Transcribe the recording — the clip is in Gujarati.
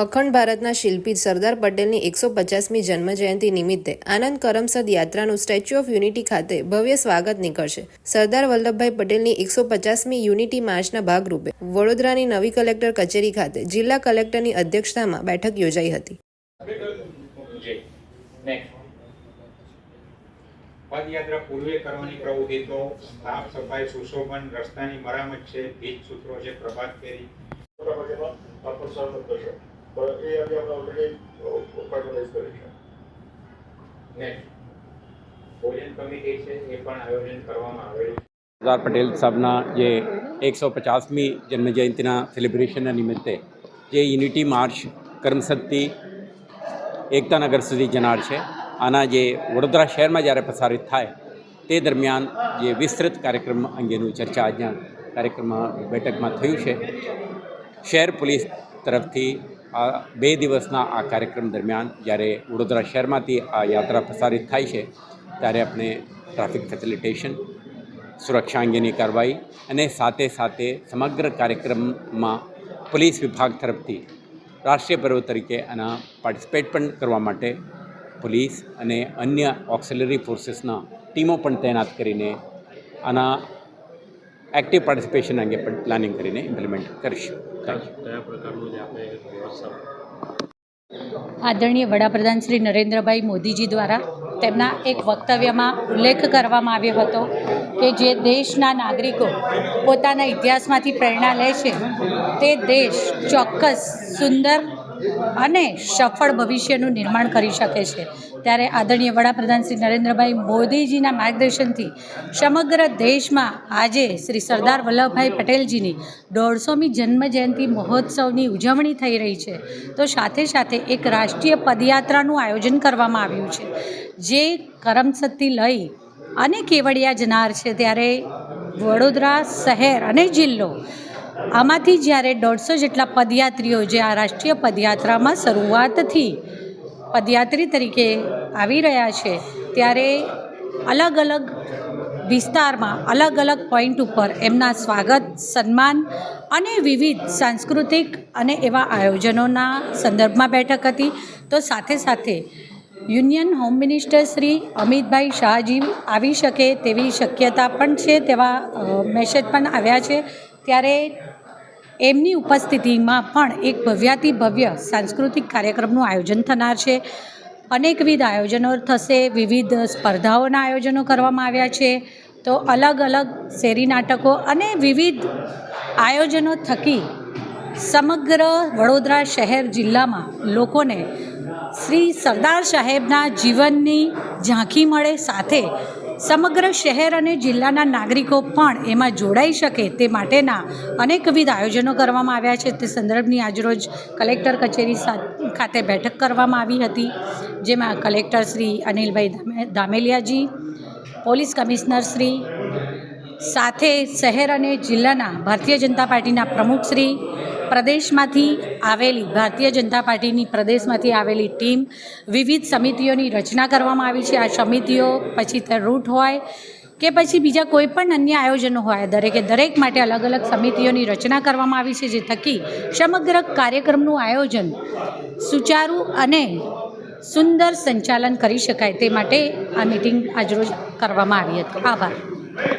અખંડ ભારતના શિલ્પી સરદાર પટેલની એકસો પચાસમી જન્મજયંતિ નિમિત્તે આનંદ કરમસદ યાત્રાનું સ્ટેચ્યુ ઓફ યુનિટી ખાતે ભવ્ય સ્વાગત નીકળશે. સરદાર વલ્લભભાઈ પટેલની એકસો પચાસમી યુનિટી માર્ચના ભાગરૂપે વડોદરાની નવી કલેક્ટર કચેરી ખાતે જિલ્લા કલેક્ટરની અધ્યક્ષતામાં બેઠક યોજાઈ હતી. પદયાત્રા પૂર્વે કરવાની પ્રવૃત્તિ તો સાફ સફાઈ સુશોભન રસ્તાની મરામત છે ભીજ સૂત્રો છે પ્રભાત ફેરી. આપણો સહમત થશે. પણ એ આજે આપણે ઓલરેડી ફાઇનલાઇઝ કરી છે નેક્સ્ટ ભોજન કમિટી છે એ પણ આયોજન કરવામાં આવેલું સરદાર પટેલ સાહેબના જે એકસો પચાસમી જન્મજયંતિના સેલિબ્રેશનના નિમિત્તે જે યુનિટી માર્ચ કર્મશક્તિ એકતાનગર સુધી જનાર છે આના જે વડોદરા શહેરમાં જ્યારે પ્રસારિત થાય તે દરમિયાન જે વિસ્તૃત કાર્યક્રમ અંગેનું ચર્ચા આજના કાર્યક્રમમાં બેઠકમાં થયું છે. શહેર પોલીસ તરફથી આ બે દિવસના આ કાર્યક્રમ દરમિયાન જ્યારે વડોદરા શહેરમાંથી આ યાત્રા પ્રસારિત થાય છે, ત્યારે આપણે ટ્રાફિક ફેસિલિટેશન, સુરક્ષા અંગેની કાર્યવાહી અને સાથે સાથે સમગ્ર કાર્યક્રમમાં પોલીસ વિભાગ તરફથી રાષ્ટ્રીય પર્વ તરીકે આના પાર્ટિસિપેટ પણ કરવા માટે પોલીસ અને અન્ય ઓક્સિલરી ફોર્સીસના ટીમો પણ તૈનાત કરીને આના એક્ટિવ પાર્ટિસિપેશન અંગે પણ પ્લાનિંગ કરીને ઇમ્પ્લિમેન્ટ કરીશું આદરણીય વડાપ્રધાન શ્રી નરેન્દ્રભાઈ મોદીજી દ્વારા તેમના એક વક્તવ્યમાં ઉલ્લેખ કરવામાં આવ્યો હતો કે જે દેશના નાગરિકો પોતાના ઇતિહાસમાંથી પ્રેરણા લે છે તે દેશ ચોક્કસ સુંદર અને સફળ ભવિષ્યનું નિર્માણ કરી શકે છે. ત્યારે આદરણીય વડાપ્રધાન શ્રી નરેન્દ્રભાઈ મોદીજીના માર્ગદર્શનથી સમગ્ર દેશમાં આજે શ્રી સરદાર વલ્લભભાઈ પટેલજીની દોઢસોમી જન્મજયંતિ મહોત્સવની ઉજવણી થઈ રહી છે. તો સાથે સાથે એક રાષ્ટ્રીય પદયાત્રાનું આયોજન કરવામાં આવ્યું છે. જે કરમસદથી લઈ અને કેવડિયા જનાર છે. ત્યારે વડોદરા શહેર અને જિલ્લો આમાંથી જ્યારે દોઢસો જેટલા પદયાત્રીઓ જે આ રાષ્ટ્રીય પદયાત્રામાં શરૂઆતથી પદયાત્રી તરીકે આવી રહ્યા છે, ત્યારે અલગ અલગ વિસ્તારમાં, અલગ અલગ પોઈન્ટ ઉપર એમના સ્વાગત, સન્માન અને વિવિધ સાંસ્કૃતિક અને એવા આયોજનોના સંદર્ભમાં બેઠક હતી. તો સાથે સાથે union home minister Shri Amitbhai Shahji આવી શકે તેવી શક્યતા પણ છે તેવા મેસેજ પણ આવ્યા છે. ત્યારે એમની ઉપસ્થિતિમાં પણ એક ભવ્યાતિ ભવ્ય સાંસ્કૃતિક કાર્યક્રમનું આયોજન થનાર છે. અનેકવિધ આયોજનો થશે, વિવિધ સ્પર્ધાઓના આયોજનો કરવામાં આવ્યા છે. તો અલગ અલગ શેરી નાટકો અને વિવિધ આયોજનો થકી સમગ્ર વડોદરા શહેર જિલ્લામાં લોકોને શ્રી સરદાર સાહેબના જીવનની ઝાંખી મળે સાથે સમગ્ર શહેર અને જિલ્લાના નાગરિકો પણ એમાં જોડાઈ શકે તે માટેના અનેકવિધ આયોજનો કરવામાં આવ્યા છે. તે સંદર્ભની આજરોજ કલેક્ટર કચેરી ખાતે બેઠક કરવામાં આવી હતી, જેમાં collector Shri Anilbhai Dhameliyaji, police commissioner Shri, સાથે શહેર અને જિલ્લાના ભારતીય જનતા પાર્ટીના પ્રમુખશ્રી પ્રદેશમાંથી આવેલી, ભારતીય જનતા પાર્ટીની પ્રદેશમાંથી આવેલી ટીમ વિવિધ સમિતિઓની રચના કરવામાં આવી છે. આ સમિતિઓ પછી તે રૂટ હોય કે પછી બીજા કોઈ પણ અન્ય આયોજનો હોય, દરેકે દરેક માટે અલગ અલગ સમિતિઓની રચના કરવામાં આવી છે, જે થકી સમગ્ર કાર્યક્રમનું આયોજન સુચારુ અને સુંદર સંચાલન કરી શકાય તે માટે આ મિટિંગ આજરોજ કરવામાં આવી હતી. આભાર.